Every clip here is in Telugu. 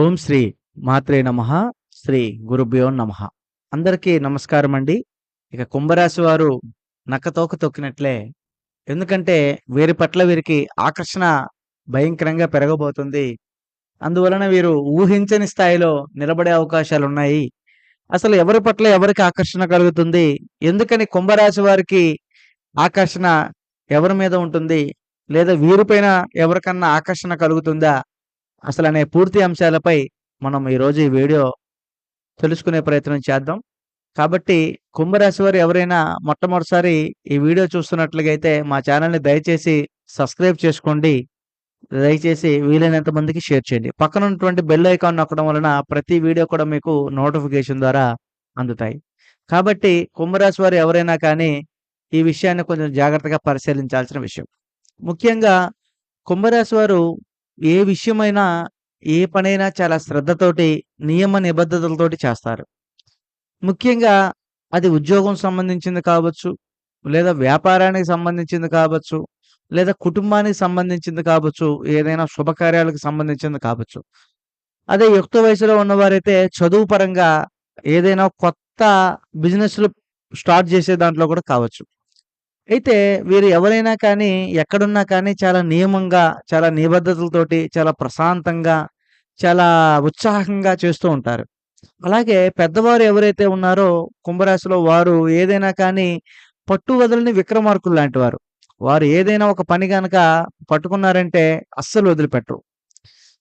ఓం శ్రీ మాత్రే నమ శ్రీ గురుభ్యో నమ. అందరికీ నమస్కారం అండి. ఇక కుంభరాశి వారు నక్కతోక తొక్కినట్లే. ఎందుకంటే వీరి పట్ల వీరికి ఆకర్షణ భయంకరంగా పెరగబోతుంది. అందువలన వీరు ఊహించని స్థాయిలో నిలబడే అవకాశాలు ఉన్నాయి అసలు ఎవరి పట్ల ఎవరికి ఆకర్షణ కలుగుతుంది? ఎందుకని కుంభరాశి వారికి ఆకర్షణ ఎవరి మీద ఉంటుంది? లేదా వీరిపైన ఎవరికన్నా ఆకర్షణ కలుగుతుందా? అసలు అనే పూర్తి అంశాలపై మనం ఈరోజు ఈ వీడియో తెలుసుకునే ప్రయత్నం చేద్దాం. కాబట్టి కుంభరాశి వారు ఎవరైనా మొట్టమొదటిసారి ఈ వీడియో చూస్తున్నట్లుగైతే మా ఛానల్ని దయచేసి సబ్స్క్రైబ్ చేసుకోండి. దయచేసి వీలైనంత మందికి షేర్ చేయండి. పక్కన ఉన్నటువంటి బెల్ ఐకాన్ నొక్కడం వలన ప్రతి వీడియో కూడా మీకు నోటిఫికేషన్ ద్వారా అందుతాయి. కాబట్టి కుంభరాశి వారు ఎవరైనా కానీ ఈ విషయాన్ని కొంచెం జాగ్రత్తగా పరిశీలించాల్సిన విషయం. ముఖ్యంగా కుంభరాశి వారు ఏ విషయమైనా ఏ పనైనా చాలా శ్రద్ధతోటి నియమ నిబద్ధతలతోటి చేస్తారు. ముఖ్యంగా అది ఉద్యోగం సంబంధించింది కావచ్చు లేదా వ్యాపారానికి సంబంధించింది కావచ్చు లేదా కుటుంబానికి సంబంధించింది కావచ్చు ఏదైనా శుభకార్యాలకు సంబంధించింది కావచ్చు. అదే యుక్త వయసులో ఉన్నవారైతే చదువు పరంగా ఏదైనా కొత్త బిజినెస్లు స్టార్ట్ చేసే దాంట్లో కూడా కావచ్చు. అయితే వీరు ఎవరైనా కానీ ఎక్కడున్నా కానీ చాలా నియమంగా చాలా నిబద్ధతలతోటి చాలా ప్రశాంతంగా చాలా ఉత్సాహంగా చేస్తూ ఉంటారు. అలాగే పెద్దవారు ఎవరైతే ఉన్నారో కుంభరాశిలో వారు ఏదైనా కానీ పట్టు వదలని విక్రమార్కులు లాంటి వారు. వారు ఏదైనా ఒక పని కనుక పట్టుకున్నారంటే అస్సలు వదిలిపెట్టరు.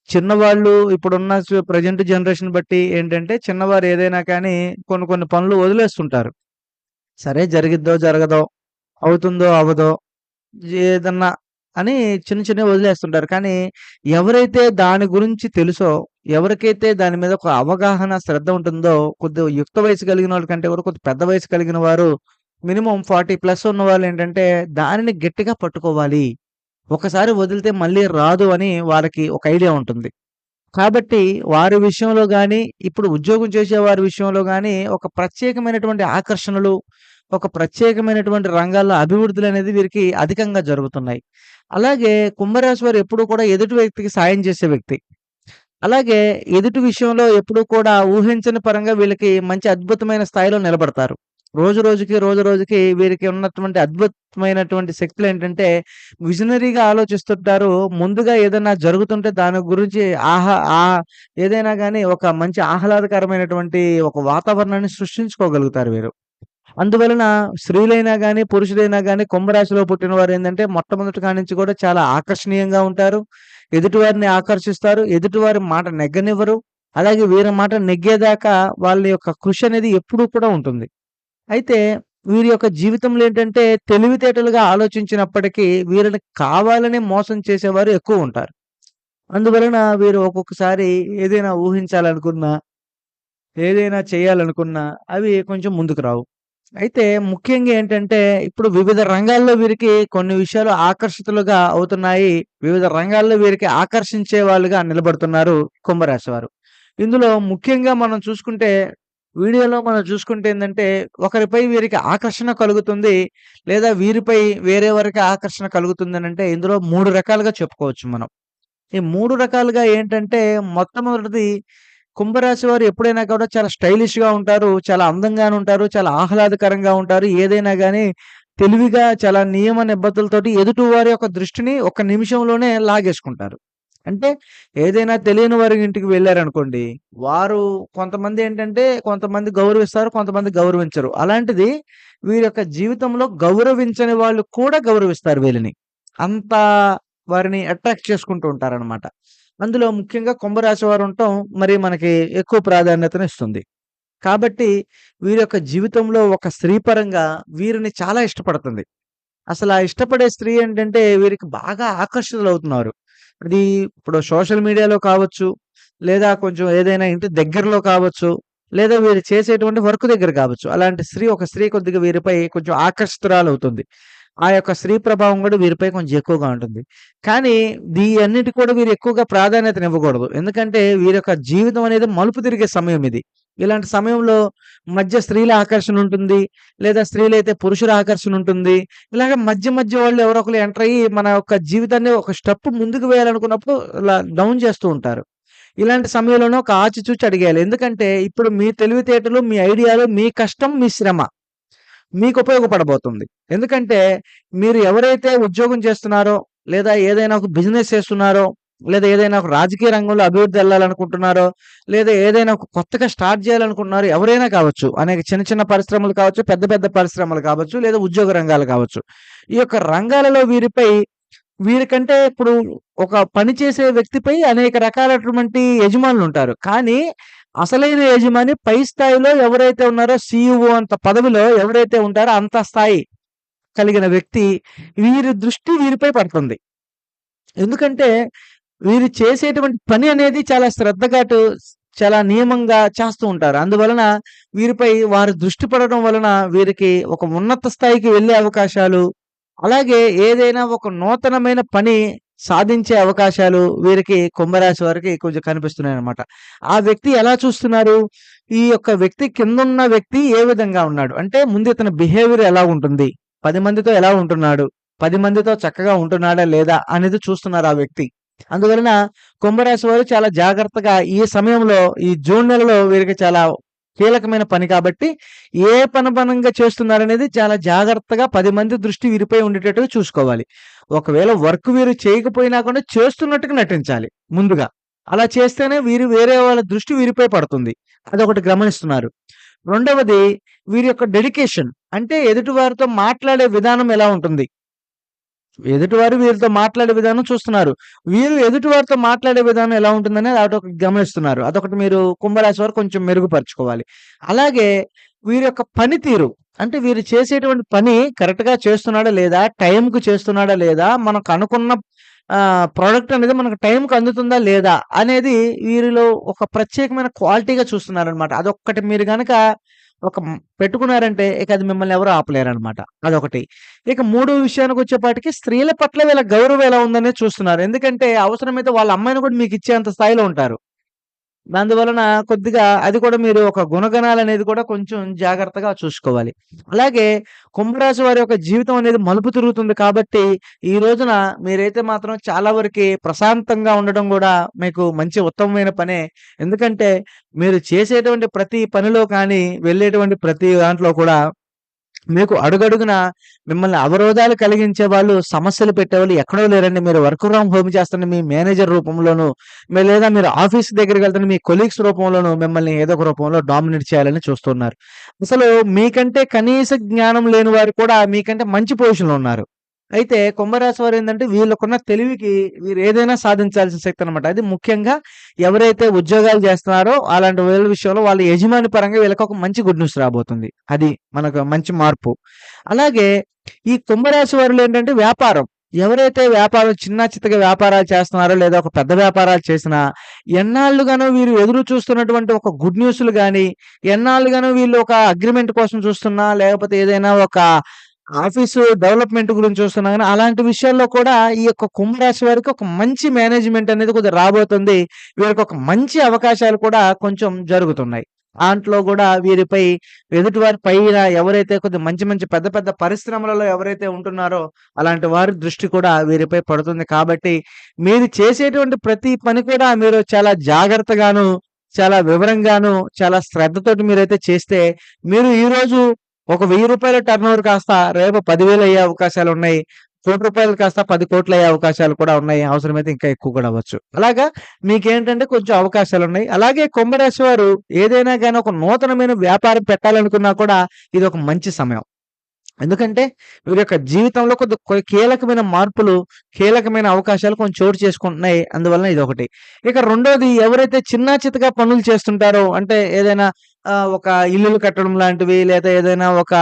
చిన్నవాళ్ళు ఇప్పుడున్న ప్రజెంట్ జనరేషన్ బట్టి ఏంటంటే చిన్నవారు ఏదైనా కానీ కొన్ని కొన్ని పనులు వదిలేస్తుంటారు. సరే జరిగిద్దో జరగదో అవుతుందో అవదో ఏదన్నా అని చిన్న చిన్న వదిలేస్తుంటారు. కానీ ఎవరైతే దాని గురించి తెలుసో ఎవరికైతే దాని మీద ఒక అవగాహన శ్రద్ధ ఉంటుందో కొద్దిగా యుక్త వయసు కలిగిన వాళ్ళ కంటే కూడా కొద్ది పెద్ద వయసు కలిగిన వారు మినిమం ఫార్టీ ప్లస్ ఉన్న వాళ్ళు ఏంటంటే దానిని గట్టిగా పట్టుకోవాలి. ఒకసారి వదిలితే మళ్ళీ రాదు అని వారికి ఒక ఐడియా ఉంటుంది. కాబట్టి వారి విషయంలో కానీ ఇప్పుడు ఉద్యోగం చేసే వారి విషయంలో కానీ ఒక ప్రత్యేకమైనటువంటి ఆకర్షణలు ఒక ప్రత్యేకమైనటువంటి రంగాల్లో అభివృద్ధులు అనేది వీరికి అధికంగా జరుగుతున్నాయి. అలాగే కుంభరాశి వారు ఎప్పుడూ కూడా ఎదుటి వ్యక్తికి సాయం చేసే వ్యక్తి. అలాగే ఎదుటి విషయంలో ఎప్పుడూ కూడా ఊహించని పరంగా వీళ్ళకి మంచి అద్భుతమైన స్థాయిలో నిలబడతారు. రోజు రోజుకి రోజు రోజుకి వీరికి ఉన్నటువంటి అద్భుతమైనటువంటి శక్తులు ఏంటంటే విజనరీగా ఆలోచిస్తుంటారు. ముందుగా ఏదైనా జరుగుతుంటే దాని గురించి ఆహా ఆ ఏదైనా కానీ ఒక మంచి ఆహ్లాదకరమైనటువంటి ఒక వాతావరణాన్ని సృష్టించుకోగలుగుతారు వీరు. అందువలన స్త్రీలైనా కానీ పురుషులైనా కానీ కుంభరాశిలో పుట్టిన వారు ఏంటంటే మొట్టమొదటి కానించి కూడా చాలా ఆకర్షణీయంగా ఉంటారు. ఎదుటివారిని ఆకర్షిస్తారు. ఎదుటివారి మాట నెగ్గనివ్వరు. అలాగే వీరి మాట నెగ్గేదాకా వాళ్ళ యొక్క కృషి అనేది ఎప్పుడూ కూడా ఉంటుంది. అయితే వీరి యొక్క జీవితంలో ఏంటంటే తెలివితేటలుగా ఆలోచించినప్పటికీ వీరిని కావాలని మోసం చేసేవారు ఎక్కువ ఉంటారు. అందువలన వీరు ఒక్కొక్కసారి ఏదైనా ఊహించాలనుకున్నా ఏదైనా చేయాలనుకున్నా అవి కొంచెం ముందుకు రావు. అయితే ముఖ్యంగా ఏంటంటే ఇప్పుడు వివిధ రంగాల్లో వీరికి కొన్ని విషయాలు ఆకర్షితులుగా అవుతున్నాయి. వివిధ రంగాల్లో వీరికి ఆకర్షించే వాళ్ళుగా నిలబడుతున్నారు కుంభరాశి వారు. ఇందులో ముఖ్యంగా మనం చూసుకుంటే వీడియోలో మనం చూసుకుంటే ఏంటంటే ఒకరిపై వీరికి ఆకర్షణ కలుగుతుంది లేదా వీరిపై వేరే వారికి ఆకర్షణ కలుగుతుంది అని అంటే ఇందులో మూడు రకాలుగా చెప్పుకోవచ్చు మనం. ఈ మూడు రకాలుగా ఏంటంటే మొట్టమొదటిది కుంభరాశి వారు ఎప్పుడైనా కూడా చాలా స్టైలిష్గా ఉంటారు చాలా అందంగానే ఉంటారు చాలా ఆహ్లాదకరంగా ఉంటారు. ఏదైనా కానీ తెలివిగా చాలా నియమ నిబద్ధతలతోటి ఎదుటి వారి యొక్క దృష్టిని ఒక నిమిషంలోనే లాగేసుకుంటారు. అంటే ఏదైనా తెలియని వారి ఇంటికి వెళ్ళారనుకోండి వారు కొంతమంది ఏంటంటే కొంతమంది గౌరవిస్తారు కొంతమంది గౌరవించరు. అలాంటిది వీరి యొక్క జీవితంలో గౌరవించని వాళ్ళు కూడా గౌరవిస్తారు వీళ్ళని. అంత వారిని అట్రాక్ట్ చేసుకుంటూ ఉంటారనమాట అందులో ముఖ్యంగా కుంభరాశి వారు ఉండటం మరి మనకి ఎక్కువ ప్రాధాన్యతను ఇస్తుంది కాబట్టి వీరి యొక్క జీవితంలో ఒక స్త్రీ పరంగా వీరిని చాలా ఇష్టపడుతుంది. అసలు ఆ ఇష్టపడే స్త్రీ ఏంటంటే వీరికి బాగా ఆకర్షితులు అవుతున్నారు అది ఇప్పుడు సోషల్ మీడియాలో కావచ్చు లేదా కొంచెం ఏదైనా ఇంటి దగ్గరలో కావచ్చు లేదా వీరు చేసేటువంటి వర్క్ దగ్గర కావచ్చు. అలాంటి స్త్రీ ఒక స్త్రీ కొద్దిగా వీరిపై కొంచెం ఆకర్షితురాలు అవుతుంది ఆ యొక్క స్త్రీ ప్రభావం కూడా వీరిపై కొంచెం ఎక్కువగా ఉంటుంది. కానీ దీ అన్నిటి కూడా వీరు ఎక్కువగా ప్రాధాన్యతనివ్వకూడదు ఎందుకంటే వీరి యొక్క జీవితం అనేది మలుపు తిరిగే సమయం ఇది. ఇలాంటి సమయంలో మధ్య స్త్రీల ఆకర్షణ ఉంటుంది లేదా స్త్రీలైతే పురుషుల ఆకర్షణ ఉంటుంది. ఇలాగ మధ్య మధ్య వాళ్ళు ఎవరో ఒకరు ఎంటర్ అయ్యి మన యొక్క జీవితాన్ని ఒక స్టెప్ ముందుకు వేయాలనుకున్నప్పుడు ఇలా డౌన్ చేస్తూ ఉంటారు. ఇలాంటి సమయంలోనే ఒక ఆచిచూచి అడిగేయాలి. ఎందుకంటే ఇప్పుడు మీ తెలివితేటలు, మీ ఐడియాలు, మీ కష్టం, మీ శ్రమ మీకు ఉపయోగపడబోతుంది. ఎందుకంటే మీరు ఎవరైతే ఉద్యోగం చేస్తున్నారో, లేదా ఏదైనా ఒక బిజినెస్ చేస్తున్నారో, లేదా ఏదైనా ఒక రాజకీయ రంగంలో అభివృద్ధి వెళ్ళాలనుకుంటున్నారో లేదా ఏదైనా ఒక కొత్తగా స్టార్ట్ చేయాలనుకుంటున్నారో ఎవరైనా కావచ్చు. అనేక చిన్న చిన్న పరిశ్రమలు కావచ్చు, పెద్ద పెద్ద పరిశ్రమలు కావచ్చు, లేదా ఉద్యోగ రంగాలు కావచ్చు. ఈ యొక్క రంగాలలో వీరిపై వీరికంటే ఇప్పుడు ఒక పని చేసే వ్యక్తిపై అనేక రకాలైనటువంటి యజమానులుంటారు. కానీ అసలైన యజమాని పై స్థాయిలో ఎవరైతే ఉన్నారో సీఈఓ అంత పదవిలో ఎవరైతే ఉంటారో అంత స్థాయి కలిగిన వ్యక్తి వీరి దృష్టి వీరిపై పడుతుంది. ఎందుకంటే వీరు చేసేటువంటి పని అనేది చాలా శ్రద్ధగాటు చాలా నియమంగా చేస్తూ ఉంటారు. అందువలన వీరిపై వారి దృష్టి పడడం వలన వీరికి ఒక ఉన్నత స్థాయికి వెళ్ళే అవకాశాలు, అలాగే ఏదైనా ఒక నూతనమైన పని సాధించే అవకాశాలు వీరికి కుంభరాశి వారికి కొంచెం కనిపిస్తున్నాయి అనమాట ఆ వ్యక్తి ఎలా చూస్తున్నారు? ఈ యొక్క వ్యక్తి కిందున్న వ్యక్తి ఏ విధంగా ఉన్నాడు? అంటే ముందు ఇతని బిహేవియర్ ఎలా ఉంటుంది? పది మందితో ఎలా ఉంటున్నాడు? పది మందితో చక్కగా ఉంటున్నాడా లేదా? అనేది చూస్తున్నారు ఆ వ్యక్తి. అందువలన కుంభరాశి వారు చాలా జాగ్రత్తగా ఈ సమయంలో ఈ జూన్ నెలలో వీరికి చాలా కీలకమైన పని కాబట్టి ఏ పని పనంగా చేస్తున్నారనేది చాలా జాగ్రత్తగా పది మంది దృష్టి వీరిపై ఉండేటట్టుగా చూసుకోవాలి. ఒకవేళ వర్క్ వీరు చేయకపోయినా కూడా చేస్తున్నట్టుగా నటించాలి ముందుగా. అలా చేస్తేనే వీరు వేరే వాళ్ళ దృష్టి వీరిపై పడుతుంది. అదొకటి గమనిస్తున్నారు. రెండవది వీరి యొక్క డెడికేషన్. అంటే ఎదుటి వారితో మాట్లాడే విధానం ఎలా ఉంటుంది? ఎదుటివారు వీరితో మాట్లాడే విధానం చూస్తున్నారు. వీరు ఎదుటివారితో మాట్లాడే విధానం ఎలా ఉంటుందనేది అదొకటి గమనిస్తున్నారు. అదొకటి మీరు కుంభరాశి వారు కొంచెం మెరుగుపరుచుకోవాలి. అలాగే వీరి యొక్క పనితీరు. అంటే వీరు చేసేటువంటి పని కరెక్ట్‌గా చేస్తున్నాడా లేదా? టైంకు చేస్తున్నాడా లేదా? మనకు అనుకున్న ప్రోడక్ట్ అనేది మనకు టైంకి అందుతుందా లేదా? అనేది వీరిలో ఒక ప్రత్యేకమైన క్వాలిటీగా చూస్తున్నారనమాట. అదొక్కటి మీరు కనుక ఒక పెట్టుకున్నారంటే ఇక అది మిమ్మల్ని ఎవరు ఆపలేరనమాట. అదొకటి. ఇక మూడో విషయానికి వచ్చేపాటికి స్త్రీల పట్ల వీళ్ళ గౌరవం ఎలా ఉందనే చూస్తున్నారు. ఎందుకంటే అవసరమైతే వాళ్ళ అమ్మాయిని కూడా మీకు ఇచ్చేంత స్థాయిలో ఉంటారు. అందువలన కొద్దిగా అది కూడా మీరు ఒక గుణగణాలనేది కూడా కొంచెం జాగ్రత్తగా చూసుకోవాలి. అలాగే కుంభరాశి వారి యొక్క జీవితం అనేది మలుపు తిరుగుతుంది కాబట్టి ఈ రోజున మీరైతే మాత్రం చాలా వరకి ప్రశాంతంగా ఉండడం కూడా మీకు మంచి ఉత్తమమైన పనే. ఎందుకంటే మీరు చేసేటువంటి ప్రతి పనిలో కానీ, వెళ్ళేటువంటి ప్రతి దాంట్లో కూడా మీకు అడుగడుగున మిమ్మల్ని అవరోధాలు కలిగించే వాళ్ళు, సమస్యలు పెట్టేవాళ్ళు ఎక్కడో లేరండి. మీరు వర్క్ ఫ్రమ్ హోమ్ చేస్తున్న మీ మేనేజర్ రూపంలోనూ, మీ లేదా మీరు ఆఫీస్ దగ్గరికెళ్తున్న మీ కొలీగ్స్ రూపంలోనూ మిమ్మల్ని ఏదో ఒక రూపంలో డామినేట్ చేయాలని చూస్తున్నారు. అసలు మీకంటే కనీస జ్ఞానం లేని వారు కూడా మీకంటే మంచి పొజిషన్‌లో ఉన్నారు. అయితే కుంభరాశి ఏంటంటే వీళ్ళకున్న తెలివికి వీరు ఏదైనా సాధించాల్సిన శక్తి అనమాట. అది ముఖ్యంగా ఎవరైతే ఉద్యోగాలు చేస్తున్నారో అలాంటి వీళ్ళ విషయంలో వాళ్ళ యజమాని పరంగా వీళ్ళకి ఒక మంచి గుడ్ న్యూస్ రాబోతుంది. అది మనకు మంచి మార్పు. అలాగే ఈ కుంభరాశి వారిలో ఏంటంటే వ్యాపారం. ఎవరైతే వ్యాపారం చిన్న చితకా వ్యాపారాలు చేస్తున్నారో లేదా ఒక పెద్ద వ్యాపారాలు చేసినా ఎన్నాళ్ళుగానో వీరు ఎదురు చూస్తున్నటువంటి ఒక గుడ్ న్యూస్‌లు కానీ ఎన్నాళ్ళుగానో వీళ్ళు ఒక అగ్రిమెంట్ కోసం చూస్తున్నా, లేకపోతే ఏదైనా ఒక ఆఫీసు డెవలప్‌మెంట్ గురించి చూస్తున్నా కానీ అలాంటి విషయాల్లో కూడా ఈ యొక్క కుంభరాశి వారికి ఒక మంచి మేనేజ్‌మెంట్ అనేది కొద్దిగా రాబోతుంది. వీరికి ఒక మంచి అవకాశాలు కూడా కొంచెం జరుగుతున్నాయి. దాంట్లో కూడా వీరిపై ఎదుటివారి పైన ఎవరైతే కొద్దిగా మంచి మంచి పెద్ద పెద్ద పరిశ్రమలలో ఎవరైతే ఉంటున్నారో అలాంటి వారి దృష్టి కూడా వీరిపై పడుతుంది. కాబట్టి మీరు చేసేటువంటి ప్రతి పని కూడా మీరు చాలా జాగ్రత్తగాను, చాలా వివరంగాను, చాలా శ్రద్ధతోటి మీరైతే చేస్తే మీరు ఈరోజు ఒక వెయ్యి రూపాయల టర్న్ ఓవర్ కాస్త రేపు పదివేలు అయ్యే అవకాశాలు ఉన్నాయి కోటి రూపాయలు కాస్త పది కోట్లు అయ్యే అవకాశాలు కూడా ఉన్నాయి. అవసరమైతే ఇంకా ఎక్కువ కూడా అవ్వచ్చు. అలాగా మీకేంటంటే కొంచెం అవకాశాలు ఉన్నాయి అలాగే కుంభరాశి వారు ఏదైనా కానీ ఒక నూతనమైన వ్యాపారం పెట్టాలనుకున్నా కూడా ఇది ఒక మంచి సమయం. ఎందుకంటే వీరి యొక్క జీవితంలో కొద్ది కీలకమైన మార్పులు, కీలకమైన అవకాశాలు కొంచెం చోటు చేసుకుంటున్నాయి. అందువలన ఇది ఒకటి ఇక రెండోది ఎవరైతే చిన్నా చితగా పనులు చేస్తుంటారో అంటే ఏదైనా ఒక ఇల్లులు కట్టడం లాంటివి లేదా ఏదైనా ఒక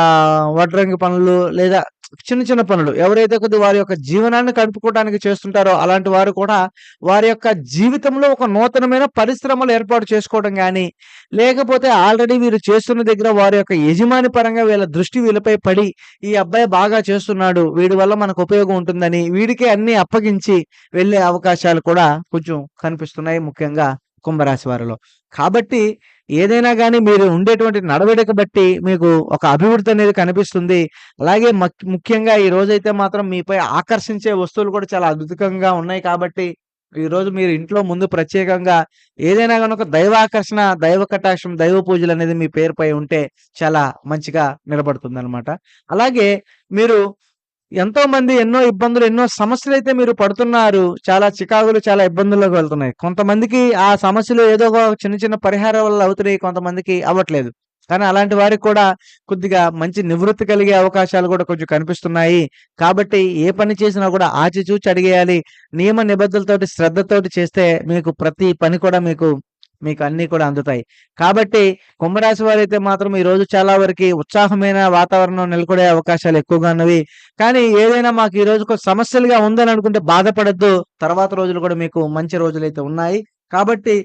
వడ్రంగి పనులు లేదా చిన్న చిన్న పనులు ఎవరైతే కొద్ది వారి యొక్క జీవనాన్ని కలుపుకోవడానికి చేస్తుంటారో అలాంటి వారు కూడా వారి యొక్క జీవితంలో ఒక నూతనమైన పరిశ్రమలు ఏర్పాటు చేసుకోవడం కానీ లేకపోతే ఆల్రెడీ వీరు చేస్తున్న దగ్గర వారి యొక్క యజమాని పరంగా వీళ్ళ దృష్టి వీళ్ళపై పడి ఈ అబ్బాయి బాగా చేస్తున్నాడు. వీడి వల్ల మనకు ఉపయోగం ఉంటుందని వీడికే అన్నీ అప్పగించి వెళ్ళే అవకాశాలు కూడా కొంచెం కనిపిస్తున్నాయి. ముఖ్యంగా కుంభరాశి వారిలో. కాబట్టి ఏదైనా కానీ మీరు ఉండేటువంటి నడవడిక బట్టి మీకు ఒక అభివృద్ధి అనేది కనిపిస్తుంది. అలాగే మక్ ముఖ్యంగా ఈ రోజైతే మాత్రం మీపై ఆకర్షించే వస్తువులు కూడా చాలా అద్భుతంగా ఉన్నాయి కాబట్టి ఈరోజు మీరు ఇంట్లో ముందు ప్రత్యేకంగా ఏదైనా కనుక దైవాకర్షణ, దైవ కటాక్షం, దైవ పూజలు అనేది మీ పేరుపై ఉంటే చాలా మంచిగా నిలబడుతుంది అలాగే మీరు ఎంతోమంది ఎన్నో ఇబ్బందులు, ఎన్నో సమస్యలు అయితే మీరు పడుతున్నారు. చాలా చికాకులు, చాలా ఇబ్బందుల్లోకి వెళ్తున్నాయి. కొంతమందికి ఆ సమస్యలు ఏదో ఒక చిన్న చిన్న పరిహారం వల్ల అవుతున్నాయి. కొంతమందికి అవ్వట్లేదు. కానీ అలాంటి వారికి కూడా కొద్దిగా మంచి నివృత్తి కలిగే అవకాశాలు కూడా కొంచెం కనిపిస్తున్నాయి. కాబట్టి ఏ పని చేసినా కూడా ఆచిచూచి అడిగేయాలి. నియమ నిబద్ధతలతోటి, శ్రద్ధతోటి చేస్తే మీకు ప్రతి పని కూడా మీకు, మీకు అన్నీ కూడా అందుతాయి. కాబట్టి కుంభరాశి వారైతే మాత్రం ఈరోజు చాలా వరకు ఉత్సాహమైన వాతావరణం నెలకొనే అవకాశాలు ఎక్కువగా ఉన్నవి. కానీ ఏదైనా మాకు ఈ రోజు కొంచెం సమస్యలుగా ఉందని అనుకుంటే బాధపడొద్దు. తర్వాత రోజులు కూడా మీకు మంచి రోజులు అయితే ఉన్నాయి. కాబట్టి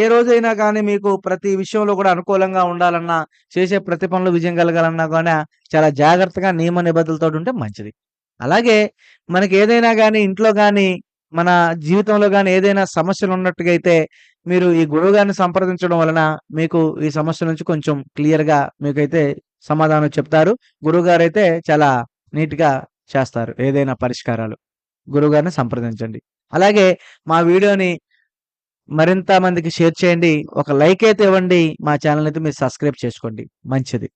ఏ రోజైనా కానీ మీకు ప్రతి విషయంలో కూడా అనుకూలంగా ఉండాలన్నా, చేసే ప్రతి పనులు విజయం కలగాలన్నా కానీ చాలా జాగ్రత్తగా నియమ నిబద్ధతలతో ఉంటే మంచిది. అలాగే మనకి ఏదైనా కానీ ఇంట్లో కానీ మన జీవితంలో కానీ ఏదైనా సమస్యలు ఉన్నట్టుగా అయితే మీరు ఈ గురువు గారిని సంప్రదించడం వలన మీకు ఈ సమస్య నుంచి కొంచెం క్లియర్‌గా మీకైతే సమాధానం చెప్తారు. గురువుగారైతే చాలా నీట్‌గా చేస్తారు ఏదైనా పరిష్కారాలు. గురువు గారిని సంప్రదించండి. అలాగే మా వీడియోని మరింత మందికి షేర్ చేయండి. ఒక లైక్ అయితే ఇవ్వండి. మా ఛానల్ అయితే మీరు సబ్స్క్రైబ్ చేసుకోండి. మంచిది.